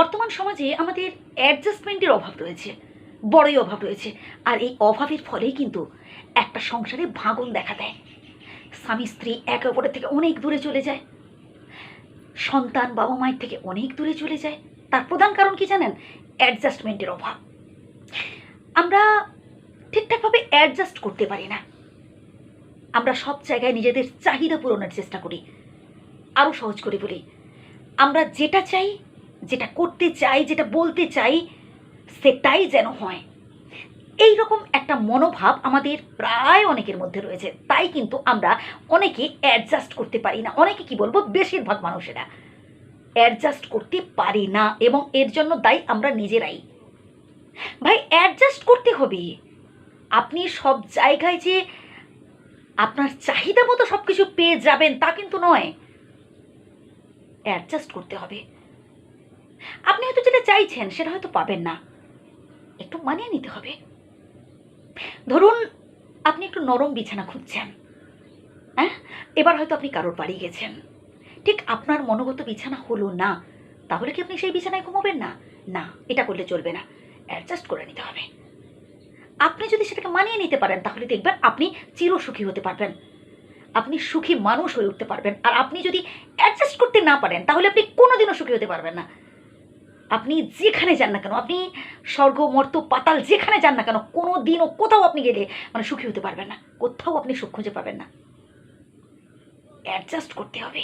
বর্তমান সমাজে আমাদের অ্যাডজাস্টমেন্টের অভাব রয়েছে, বড়ই অভাব রয়েছে। আর এই অভাবের ফলেই কিন্তু একটা সংসারে ভাঙন দেখা দেয়। স্বামী, স্ত্রী একে অপরের থেকে অনেক দূরে চলে যায়। সন্তান বাবা মায়ের থেকে অনেক দূরে চলে যায়। তার প্রধান কারণ কি জানেন? অ্যাডজাস্টমেন্টের অভাব। আমরা ঠিকঠাকভাবে অ্যাডজাস্ট করতে পারি না। আমরা সব জায়গায় নিজেদের চাহিদা পূরণের চেষ্টা করি। আরও সহজ করে বলি, আমরা যেটা চাই যেটা করতে চাই, যেটা বলতে চাই, সেটাই যেন হয়। এই রকম একটা মনোভাব আমাদের প্রায় অনেকের মধ্যে রয়েছে। তাই কিন্তু আমরা অনেকে অ্যাডজাস্ট করতে পারি না। অনেকে কি বলব, বেশিরভাগ মানুষেরা অ্যাডজাস্ট করতে পারি না এবং এর জন্য দায়ী আমরা নিজেরাই। ভাই অ্যাডজাস্ট করতে হবে। আপনি সব জায়গায় যে আপনার চাহিদা মতো সব কিছু পেয়ে যাবেন তা কিন্তু নয়। অ্যাডজাস্ট করতে হবে। আপনি হয়তো যেটা চাইছেন সেটা হয়তো পাবেন না। একটু মানিয়ে নিতে হবে। ধরুন আপনি একটু নরম বিছানা খুঁজছেন হ্যাঁ? এবার হয়তো আপনি কারোর বাড়ি গেছেন। ঠিক আপনার মনোগত বিছানা হলো না, তাহলে কি আপনি সেই বিছানায় ঘুমোবেন না? না, এটা করলে চলবে না। অ্যাডজাস্ট করে নিতে হবে। আপনি যদি সেটাকে মানিয়ে নিতে পারেন, তাহলে দেখবেন আপনি চিরসুখী হতে পারবেন। আপনি সুখী মানুষ হয়ে উঠতে পারবেন। আর আপনি যদি অ্যাডজাস্ট করতে না পারেন, তাহলে আপনি কোনোদিনও সুখী হতে পারবেন না। আপনি যেখানে যান না কেন, আপনি স্বর্গ, মর্ত, পাতাল যেখানে যান না কেন, কোনো দিনও কোথাও আপনি গেলে মানে সুখী হতে পারবেন না, কোথাও আপনি সুখ খুঁজে পাবেন না। অ্যাডজাস্ট করতে হবে।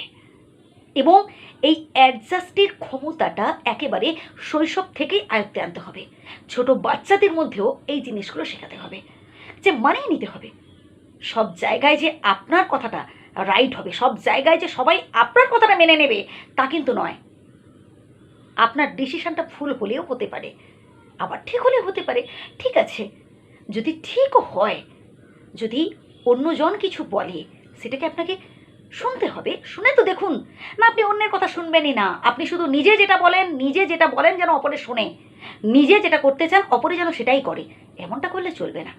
এবং এই অ্যাডজাস্টের ক্ষমতাটা একেবারে শৈশব থেকেই আয়ত্তে আনতে হবে। ছোট বাচ্চাদের মধ্যেও এই জিনিসগুলো শেখাতে হবে। যে মানিয়ে নিতে হবে। সব জায়গায় যে আপনার কথাটা রাইট হবে, সব জায়গায় যে সবাই আপনার কথাটা মেনে নেবে, তা কিন্তু নয়। আপনার ডিসিশনটা ভুল হলেও হতে পারে। আবার ঠিক হলেও হতে পারে। ঠিক আছে, যদি ঠিকও হয়, যদি অন্যজন কিছু বলে, সেটাকে আপনাকে শুনতে হবে। শুনে তো দেখুন, না আপনি অন্যের কথা শুনবেনই না। আপনি শুধু নিজে যেটা বলেন, নিজে যেটা বলেন যেন অপরে শোনে। নিজে যেটা করতে চান, অপরে যেন সেটাই করে। এমনটা করলে চলবে না।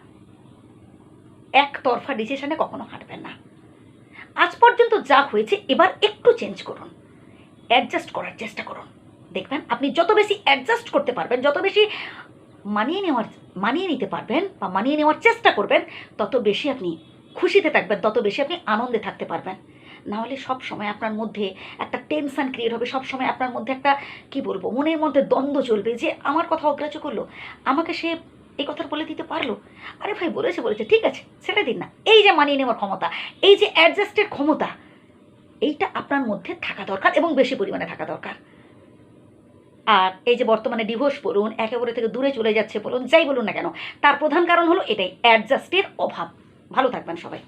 একতরফা ডিসিশনে কখনো হাঁটবেন না। আজ পর্যন্ত যা হয়েছে, এবার একটু চেঞ্জ করুন। অ্যাডজাস্ট করার চেষ্টা করুন। দেখবেন, আপনি যত বেশি অ্যাডজাস্ট করতে পারবেন, যত বেশি মানিয়ে নেওয়ার, মানিয়ে নিতে পারবেন বা মানিয়ে নেওয়ার চেষ্টা করবেন, তত বেশি আপনি খুশিতে থাকবেন, তত বেশি আপনি আনন্দে থাকতে পারবেন। নাহলে সব সময় আপনার মধ্যে একটা টেনশন ক্রিয়েট হবে, সব সময় আপনার মধ্যে একটা, কি বলব, মনের মধ্যে দ্বন্দ্ব চলবে যে আমার কথা অগ্রাহ্য করল, আমাকে সে এই কথা বলে দিতে পারল? আরে ভাই, বলেছে বলেছে, ঠিক আছে, ছেড়ে দিন না। এই যে মানিয়ে নেওয়ার ক্ষমতা, এই যে অ্যাডজাস্টের ক্ষমতা, এইটা আপনার মধ্যে থাকা দরকার এবং বেশি পরিমাণে থাকা দরকার। আর এই যে বর্তমানে ডিভোর্স বলুন, একেবারে থেকে দূরে চলে যাচ্ছে বলুন, যাই বলুন না কেন, তার প্রধান কারণ হলো এটাই অ্যাডজাস্টের অভাব। ভালো থাকবেন সবাই।